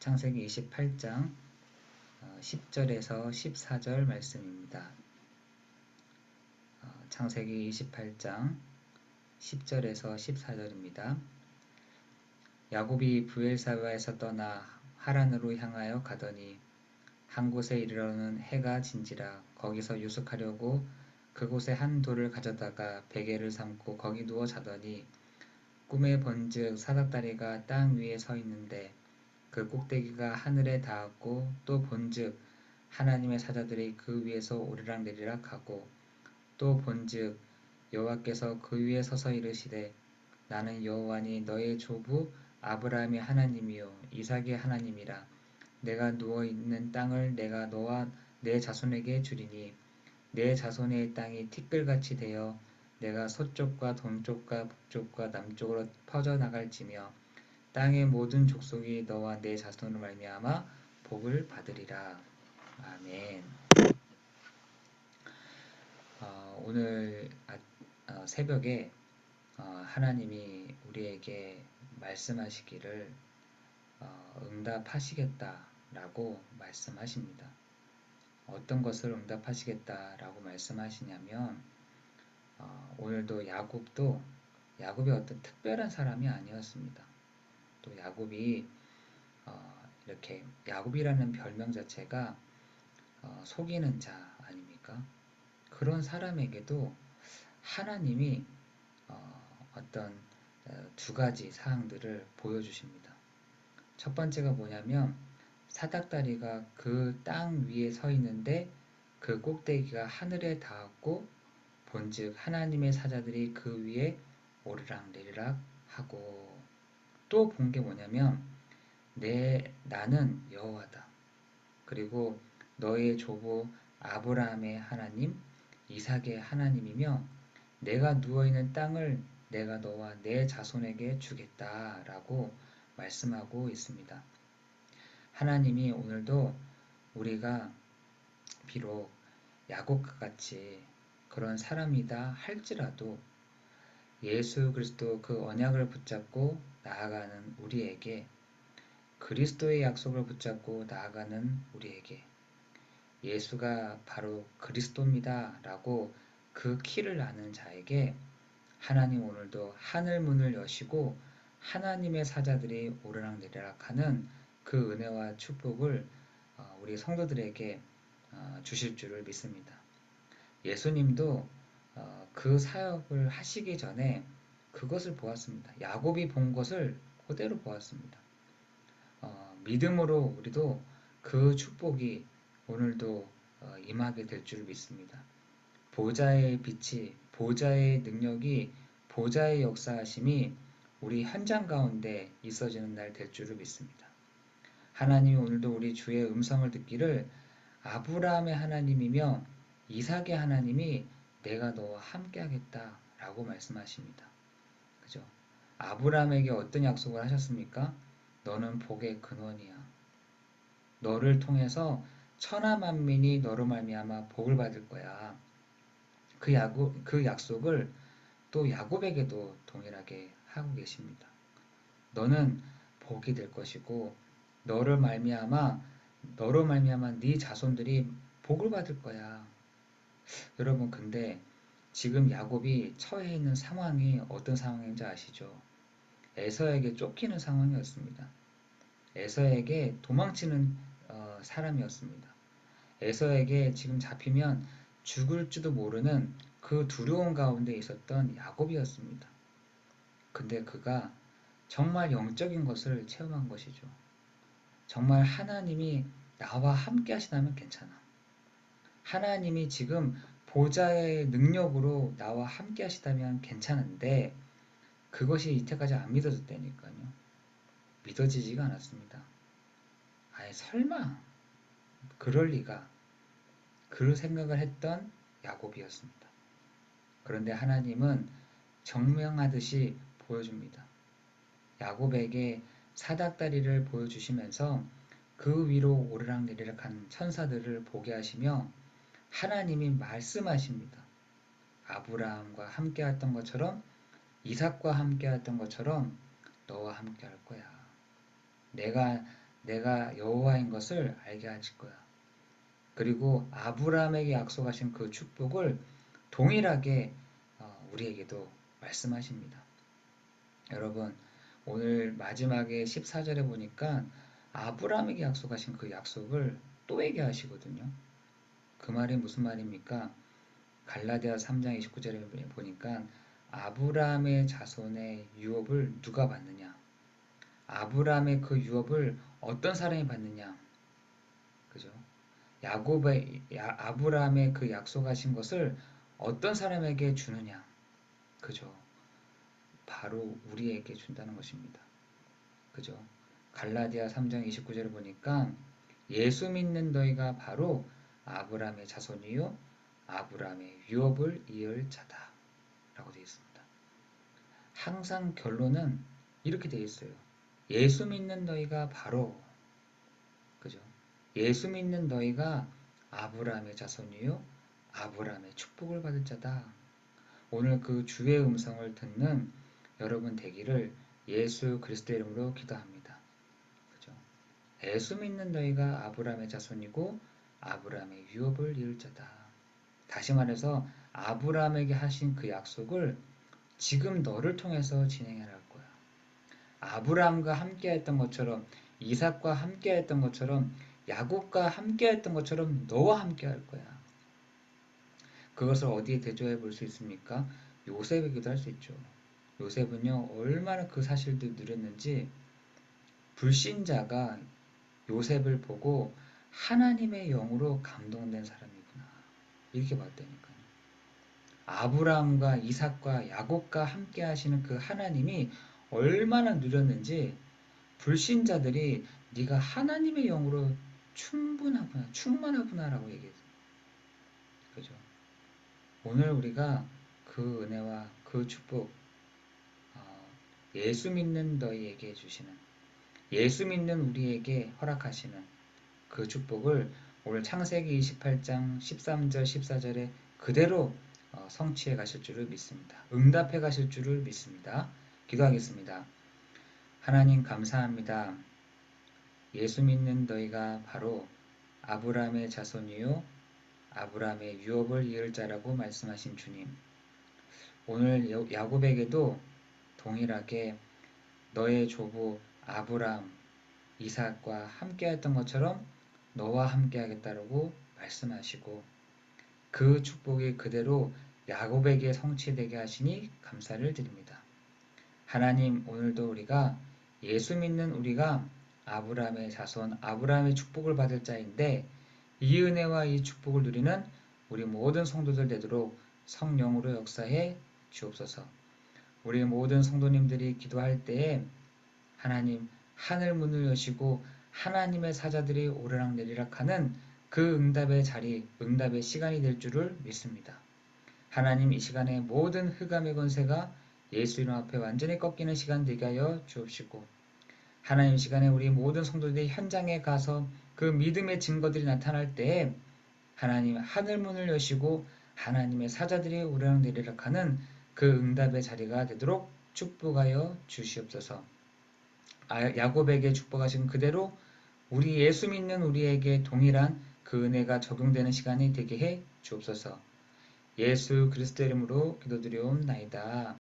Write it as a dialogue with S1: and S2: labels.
S1: 창세기 28장 10절에서 14절 말씀입니다. 어, 창세기 28장 10절에서 14절입니다. 야곱이 부엘사바에서 떠나 하란으로 향하여 가더니 한 곳에 이르러는 해가 진지라 거기서 유숙하려고 그곳에 한 돌을 가져다가 베개를 삼고 거기 누워 자더니 꿈에 본즉 사닥다리가 땅 위에 서 있는데 그 꼭대기가 하늘에 닿았고 또 본즉 하나님의 사자들이 그 위에서 오르락 내리락 하고 또 본즉 여호와께서 그 위에 서서 이르시되 나는 여호와니 너의 조부 아브라함의 하나님이요 이삭의 하나님이라. 내가 누워 있는 땅을 내가 너와 내 자손에게 주리니 내 자손의 땅이 티끌같이 되어 내가 서쪽과 동쪽과 북쪽과 남쪽으로 퍼져 나갈지며 땅의 모든 족속이 너와 내 자손으로 말미암아 복을 받으리라. 아멘. 어, 오늘 아, 어, 새벽에 어, 하나님이 우리에게 말씀하시기를 어, 응답하시겠다라고 말씀하십니다. 어떤 것을 응답하시겠다라고 말씀하시냐면 어, 오늘도 야곱도 야곱이 어떤 특별한 사람이 아니었습니다. 또 야곱이 어, 이렇게 야곱이라는 별명 자체가 어, 속이는 자 아닙니까? 그런 사람에게도 하나님이 어, 어떤 어, 두 가지 사항들을 보여주십니다. 첫 번째가 뭐냐면 사닥다리가 그 땅 위에 서 있는데 그 꼭대기가 하늘에 닿았고 본즉 하나님의 사자들이 그 위에 오르락 내리락 하고 또 본 게 뭐냐면 내 나는 여호와다. 그리고 너의 조부 아브라함의 하나님, 이삭의 하나님이며 내가 누워 있는 땅을 내가 너와 내 자손에게 주겠다라고 말씀하고 있습니다. 하나님이 오늘도 우리가 비록 야곱과 같이 그런 사람이다 할지라도 예수 그리스도 그 언약을 붙잡고 나아가는 우리에게 그리스도의 약속을 붙잡고 나아가는 우리에게 예수가 바로 그리스도입니다. 라고 그 키를 아는 자에게 하나님 오늘도 하늘 문을 여시고 하나님의 사자들이 오르락내리락 하는 그 은혜와 축복을 어, 우리 성도들에게 어, 주실 줄을 믿습니다. 예수님도 어, 그 사역을 하시기 전에 그것을 보았습니다. 야곱이 본 것을 그대로 보았습니다. 어, 믿음으로 우리도 그 축복이 오늘도 어, 임하게 될 줄 믿습니다. 보좌의 빛이, 보좌의 능력이, 보좌의 역사하심이 우리 현장 가운데 있어지는 날 될 줄을 믿습니다. 하나님이 오늘도 우리 주의 음성을 듣기를 아브라함의 하나님이며 이삭의 하나님이 내가 너와 함께 하겠다 라고 말씀하십니다. 그죠? 아브라함에게 어떤 약속을 하셨습니까? 너는 복의 근원이야. 너를 통해서 천하 만민이 너로 말미암아 복을 받을 거야. 그 야곱 그 약속을 또 야곱에게도 동일하게 하고 계십니다. 너는 복이 될 것이고 너를 말미암아 너로 말미암아 네 자손들이 복을 받을 거야. 여러분 근데 지금 야곱이 처해 있는 상황이 어떤 상황인지 아시죠? 에서에게 쫓기는 상황이었습니다. 에서에게 도망치는 어, 사람이었습니다. 에서에게 지금 잡히면 죽을지도 모르는 그 두려움 가운데 있었던 야곱이었습니다. 근데 그가 정말 영적인 것을 체험한 것이죠. 정말 하나님이 나와 함께 하시다면 괜찮아. 하나님이 지금 보좌의 능력으로 나와 함께 하시다면 괜찮은데 그것이 이때까지 안 믿어졌다니까요. 믿어지지가 않았습니다. 아예 설마 그럴 리가 그 생각을 했던 야곱이었습니다. 그런데 하나님은 정명하듯이 보여줍니다. 야곱에게 사닥다리를 보여주시면서 그 위로 오르락내리락 한 천사들을 보게 하시며 하나님이 말씀하십니다. 아브라함과 함께 했던 것처럼 이삭과 함께 했던 것처럼 너와 함께 할 거야. 내가 내가 여호와인 것을 알게 하실 거야. 그리고 아브라함에게 약속하신 그 축복을 동일하게 어, 우리에게도 말씀하십니다. 여러분, 오늘 마지막에 14절에 보니까 아브라함에게 약속하신 그 약속을 또 얘기하시거든요. 그 말이 무슨 말입니까? 갈라디아 3장 29절에 보니까 아브라함의 자손의 유업을 누가 받느냐? 아브라함의 그 유업을 어떤 사람이 받느냐? 그죠? 야곱의 야- 아브라함의 그 약속하신 것을 어떤 사람에게 주느냐? 그죠? 바로 우리에게 준다는 것입니다. 그죠? 갈라디아 3장 29절을 보니까 예수 믿는 너희가 바로 아브라함의 자손이요 아브라함의 유업을 이을 자다 라고 되어 있습니다. 항상 결론은 이렇게 되어 있어요. 예수 믿는 너희가 바로 그죠? 예수 믿는 너희가 아브라함의 자손이요 아브라함의 축복을 받을 자다. 오늘 그 주의 음성을 듣는 여러분 되기를 예수 그리스도 이름으로 기도합니다. 그죠? 예수 믿는 너희가 아브라함의 자손이고 아브라함의 유업을 이을 자다. 다시 말해서 아브라함에게 하신 그 약속을 지금 너를 통해서 진행해야 할 거야. 아브라함과 함께했던 것처럼 이삭과 함께했던 것처럼 야곱과 함께했던 것처럼 너와 함께할 거야. 그것을 어디에 대조해 볼 수 있습니까? 요셉에게도 할 수 있죠. 요셉은요 얼마나 그 사실도 누렸는지 불신자가 요셉을 보고 하나님의 영으로 감동된 사람이구나 이렇게 봤다니까요. 아브라함과 이삭과 야곱과 함께 하시는 그 하나님이 얼마나 누렸는지 불신자들이 네가 하나님의 영으로 충분하구나 충만하구나라고 얘기했어요. 그죠? 오늘 우리가 그 은혜와 그 축복 어, 예수 믿는 너희에게 주시는 예수 믿는 우리에게 허락하시는 그 축복을 오늘 창세기 28장 13절 14절에 그대로 어, 성취해 가실 줄을 믿습니다. 응답해 가실 줄을 믿습니다. 기도하겠습니다. 하나님 감사합니다. 예수 믿는 너희가 바로 아브라함의 자손이요 아브라함의 유업을 이을 자라고 말씀하신 주님. 오늘 야- 야곱에게도 동일하게 너의 조부 아브라함, 이삭과 함께했던 것처럼 너와 함께 하겠다라고 말씀하시고 그 축복이 그대로 야곱에게 성취되게 하시니 감사를 드립니다. 하나님 오늘도 우리가 예수 믿는 우리가 아브라함의 자손 아브라함의 축복을 받을 자인데 이 은혜와 이 축복을 누리는 우리 모든 성도들 되도록 성령으로 역사해 주옵소서. 우리 모든 성도님들이 기도할 때에 하나님 하늘 문을 여시고 하나님의 사자들이 오르락 내리락 하는 그 응답의 자리, 응답의 시간이 될 줄을 믿습니다. 하나님 이 시간에 모든 흑암의 권세가 예수 이름 앞에 완전히 꺾이는 시간 되게 하여 주옵시고 하나님 이 시간에 우리 모든 성도들이 현장에 가서 그 믿음의 증거들이 나타날 때에 하나님 하늘 문을 여시고 하나님의 사자들이 오르락 내리락 하는 그 응답의 자리가 되도록 축복하여 주시옵소서. 아, 야곱에게 축복하신 그대로 우리 예수 믿는 우리에게 동일한 그 은혜가 적용되는 시간이 되게 해 주옵소서. 예수 그리스도 이름으로 기도드리옵나이다.